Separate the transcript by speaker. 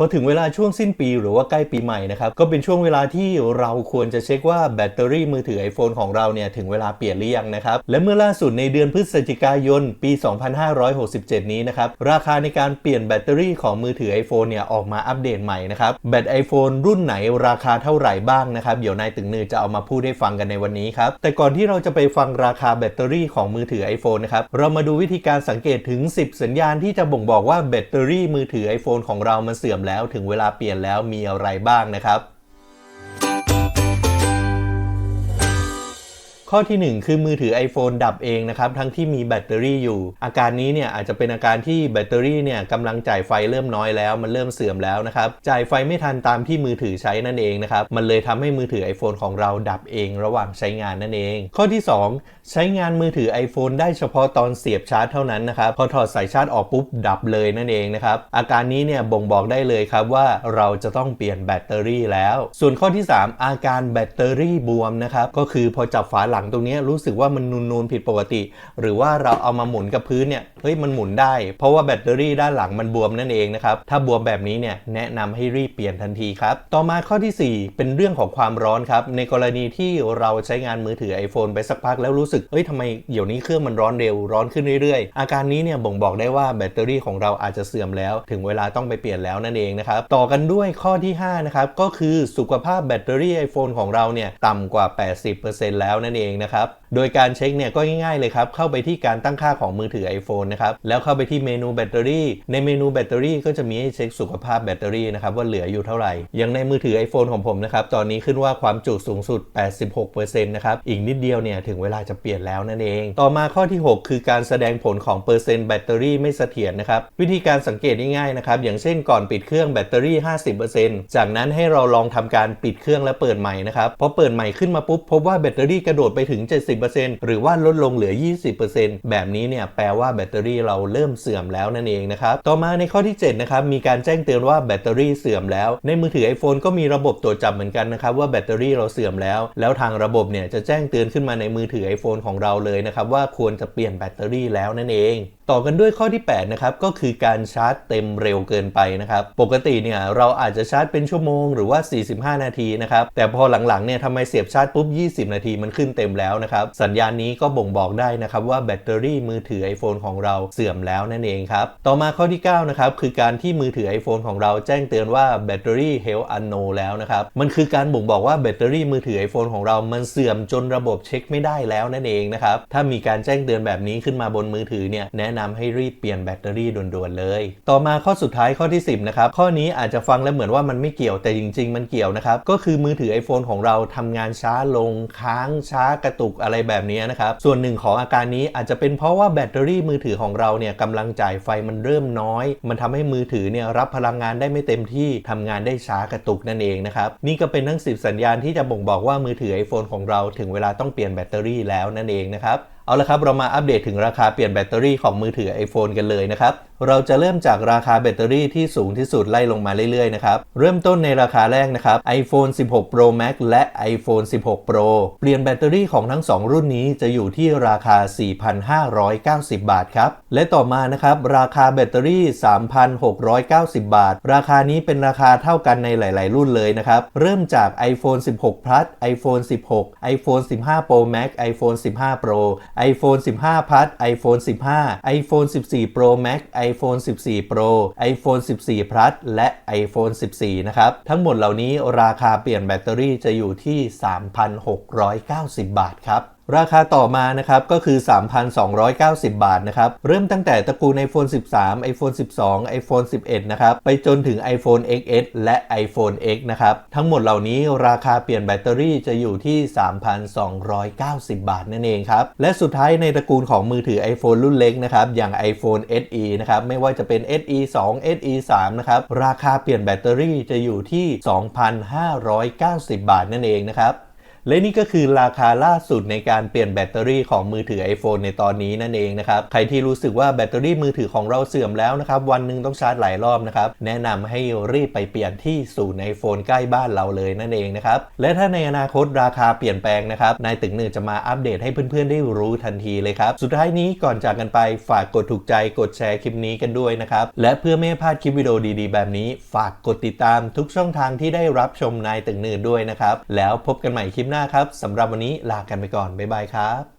Speaker 1: พอถึงเวลาช่วงสิ้นปีหรือว่าใกล้ปีใหม่นะครับก็เป็นช่วงเวลาที่เราควรจะเช็คว่าแบตเตอรี่มือถือ iPhone ของเราเนี่ยถึงเวลาเปลี่ยนหรือยังนะครับและเมื่อล่าสุดในเดือนพฤศจิกายนปี 2567 นี้นะครับราคาในการเปลี่ยนแบตเตอรี่ของมือถือ iPhone เนี่ยออกมาอัปเดตใหม่นะครับแบต iPhone รุ่นไหนราคาเท่าไหร่บ้างนะครับเดี๋ยวนายตึงนือจะเอามาพูดให้ฟังกันในวันนี้ครับแต่ก่อนที่เราจะไปฟังราคาแบตเตอรี่ของมือถือ iPhone นะครับเรามาดูวิธีการสังเกตถึง 10 สัญญาณที่จะบ่งบอกว่าแบตเตอรี่มือถือ iPhone ของเรามันเสื่อมแล้วถึงเวลาเปลี่ยนแล้วมีอะไรบ้างนะครับ ข้อที่ 1 คือมือถือ iPhone ดับเองนะครับทั้งที่มีแบตเตอรี่อยู่ อาการนี้เนี่ยอาจจะเป็นอาการที่แบตเตอรี่เนี่ยกำลังจ่ายไฟเริ่มน้อยแล้ว มันเริ่มเสื่อมแล้วนะครับจ่ายไฟไม่ทันตามที่มือถือใช้นั่นเองนะครับมันเลยทำให้มือถือ iPhone ของเราดับเองระหว่างใช้งานนั่นเอง ข้อที่ 2 ใช้งานมือถือ iPhone ได้เฉพาะตอนเสียบชาร์จเท่านั้นนะครับพอถอดสายชาร์จออกปุ๊บดับเลยนั่นเองนะครับอาการนี้เนี่ยบ่งบอกได้เลยครับว่าเราจะต้องเปลี่ยนแบตเตอรี่แล้ว ส่วนข้อที่ 3 อาการแบตเตอรี่บวมนะครับก็คือพอจับฝาหลังตรงนี้รู้สึกว่ามันนูนๆผิดปกติ หรือว่าเราเอามาหมุนกับพื้นเนี่ยเฮ้ยมันหมุนได้ เพราะว่าแบตเตอรี่ด้านหลังมันบวมนั่นเองนะครับถ้าบวมแบบนี้เนี่ยแนะนำให้รีบเปลี่ยนทันทีครับต่อมาข้อที่ 4 เป็นเรื่องของความร้อนครับในกรณีที่เราใช้งานมือถือ iPhone ไปสักพักแล้วรู้สึกเฮ้ยทำไมเดี๋ยวนี้เครื่องมันร้อนเร็วร้อนขึ้นเรื่อยๆ อาการนี้เนี่ยบ่งบอกได้ว่าแบตเตอรี่ของเราอาจจะเสื่อมแล้ว ถึงเวลาต้องไปเปลี่ยนแล้วนั่นเองนะครับต่อกันด้วยข้อที่5นะครับก็คือสุขภาพแบตเตอรี่ iPhone ของเราเนี่ยต่ำกว่า 80%แล้วนั่นเององนะครับโดยการเช็คเนี่ยก็ง่ายๆเลยครับ เข้าไปที่การตั้งค่าของมือถือ iPhone นะครับ แล้วเข้าไปที่เมนูแบตเตอรี่ ในเมนูแบตเตอรี่ก็จะมีให้เช็คสุขภาพแบตเตอรี่นะครับว่าเหลืออยู่เท่าไหร่ อย่างในมือถือ iPhone ของผมนะครับ ตอนนี้ขึ้นว่าความจุสูงสุด 86%นะครับ อีกนิดเดียวเนี่ยถึงเวลาจะเปลี่ยนแล้วนั่นเอง ต่อมาข้อที่ 6 คือการแสดงผลของเปอร์เซ็นต์แบตเตอรี่ไม่เสถียรนะครับ วิธีการสังเกตง่ายๆนะครับ อย่างเช่นก่อนปิดเครื่องแบตเตอรี่ 50%จากนั้นให้เราลองทำการปิดเครื่องและเปิดใหม่นะครับ พอเปิดใหม่ขึ้นมาปุ๊บพบว่าแบตเตอรี่กระโดดไปถึง 70หรือว่าลดลงเหลือ 20%แบบนี้เนี่ยแปลว่าแบตเตอรี่เราเริ่มเสื่อมแล้วนั่นเองนะครับ ต่อมาในข้อที่ 7 นะครับ มีการแจ้งเตือนว่าแบตเตอรี่เสื่อมแล้ว ในมือถือ iPhone ก็มีระบบตรวจจับเหมือนกันนะครับว่าแบตเตอรี่เราเสื่อมแล้ว แล้วทางระบบเนี่ยจะแจ้งเตือนขึ้นมาในมือถือ iPhone ของเราเลยนะครับว่าควรจะเปลี่ยนแบตเตอรี่แล้วนั่นเองต่อกันด้วยข้อที่ 8 นะครับ ก็คือการชาร์จเต็มเร็วเกินไปนะครับ ปกติเนี่ยเราอาจจะชาร์จเป็นชั่วโมงหรือว่า 45 นาทีนะครับ แต่พอหลังๆเนี่ยทำไมเสียบชาร์จปุ๊บ 20 นาทีมันขึ้นเต็มแล้วนะครับสัญญาณนี้ก็บ่งบอกได้นะครับว่าแบตเตอรี่มือถือ iPhone ของเราเสื่อมแล้วนั่นเองครับ ต่อมาข้อที่9นะครับคือการที่มือถือ iPhone ของเราแจ้งเตือนว่าแบตเตอรี่ health unknown แล้วนะครับ มันคือการบ่งบอกว่าแบตเตอรี่มือถือ iPhone ของเรา มันเสื่อมจนระบบเช็คไม่ได้แล้วนั่นเองนะครับ ถ้ามีการแจ้งเตือนแบบนี้ขึ้นมาบนมือถือเนี่ยแนะนำให้รีบเปลี่ยนแบตเตอรี่ด่วนๆเลย ต่อมาข้อสุดท้ายข้อที่ 10นะครับข้อนี้อาจจะฟังแล้วเหมือนว่ามันไม่เกี่ยวแต่จริง ๆ มันเกี่ยวนะครับก็คือมือถือ iPhone ของเราทำงานช้าลงค้างช้ากระตุกอะไรแบบนี้นะครับ ส่วนหนึ่งของอาการนี้อาจจะเป็นเพราะว่าแบตเตอรี่มือถือของเราเนี่ยกำลังจ่ายไฟมันเริ่มน้อย มันทำให้มือถือเนี่ยรับพลังงานได้ไม่เต็มที่ทำงานได้ช้ากระตุกนั่นเองนะครับนี่ก็เป็นทั้ง 10 สัญญาณที่จะบ่งบอกว่ามือถือ iPhone ของเราถึงเวลาต้องเปลี่ยนแบตเตอรี่แล้วนั่นเองนะครับ เอาละครับเรามาอัปเดตถึงราคาเปลี่ยนแบตเตอรี่ของมือถือ iPhone กันเลยนะครับ เราจะเริ่มจากราคาแบตเตอรี่ที่สูงที่สุดไล่ลงมาเรื่อยๆนะครับ เริ่มต้นในราคาแรกนะครับ iPhone 16 Pro Max และ iPhone 16 Pro เปลี่ยนแบตเตอรี่ของทั้ง 2 รุ่นนี้จะอยู่ที่ราคา 4,590 บาทครับ และต่อมานะครับราคาแบตเตอรี่ 3,690 บาท ราคานี้เป็นราคาเท่ากันในหลาย ๆ รุ่นเลยนะครับ เริ่มจาก iPhone 16 Plus iPhone 16 iPhone 15 Pro Max iPhone 15 Pro iPhone 15 Plus iPhone 15 iPhone 14 Pro Max iPhone 14 Pro iPhone 14 Plus และ iPhone 14 นะครับ ทั้งหมดเหล่านี้ราคาเปลี่ยนแบตเตอรี่จะอยู่ที่ 3,690 บาทครับ ราคาต่อมานะครับก็คือ 3,290 บาทนะครับเริ่มตั้งแต่ตระกูล iPhone 13 iPhone 12 iPhone 11 นะครับไปจนถึง iPhone XS และ iPhone X นะครับทั้งหมดเหล่านี้ราคาเปลี่ยนแบตเตอรี่จะอยู่ที่ 3,290 บาทนั่นเองครับและสุดท้ายในตระกูลของมือถือ iPhone รุ่นเล็กนะครับอย่าง iPhone SE นะครับไม่ว่าจะเป็น SE 2 SE 3นะครับราคาเปลี่ยนแบตเตอรี่จะอยู่ที่ 2,590 บาทนั่นเองนะครับ และนี่ก็คือราคาล่าสุดในการเปลี่ยนแบตเตอรี่ของมือถือ iPhone ในตอนนี้นั่นเองนะครับ ใครที่รู้สึกว่าแบตเตอรี่มือถือของเราเสื่อมแล้วนะครับ วันหนึ่งต้องชาร์จหลายรอบนะครับ แนะนำให้รีบไปเปลี่ยนที่ศูนย์ iPhone ใกล้บ้านเราเลยนั่นเองนะครับ และถ้าในอนาคตราคาเปลี่ยนแปลงนะครับ นายตึงหนึ่งจะมาอัปเดตให้เพื่อนๆ ได้รู้ทันทีเลยครับ สุดท้ายนี้ก่อนจากกันไปฝากกดถูกใจกดแชร์คลิปนี้กันด้วยนะครับ และเพื่อไม่ให้พลาดคลิปวิดีโอดีๆ แบบนี้ ฝากกดติดตามทุกช่องทางที่ได้รับชมนายตึงหนึ่งด้วยนะครับ แล้วพบกันใหม่คลิปหน้าครับสำหรับวันนี้ลากันไปก่อน บ๊ายบายครับ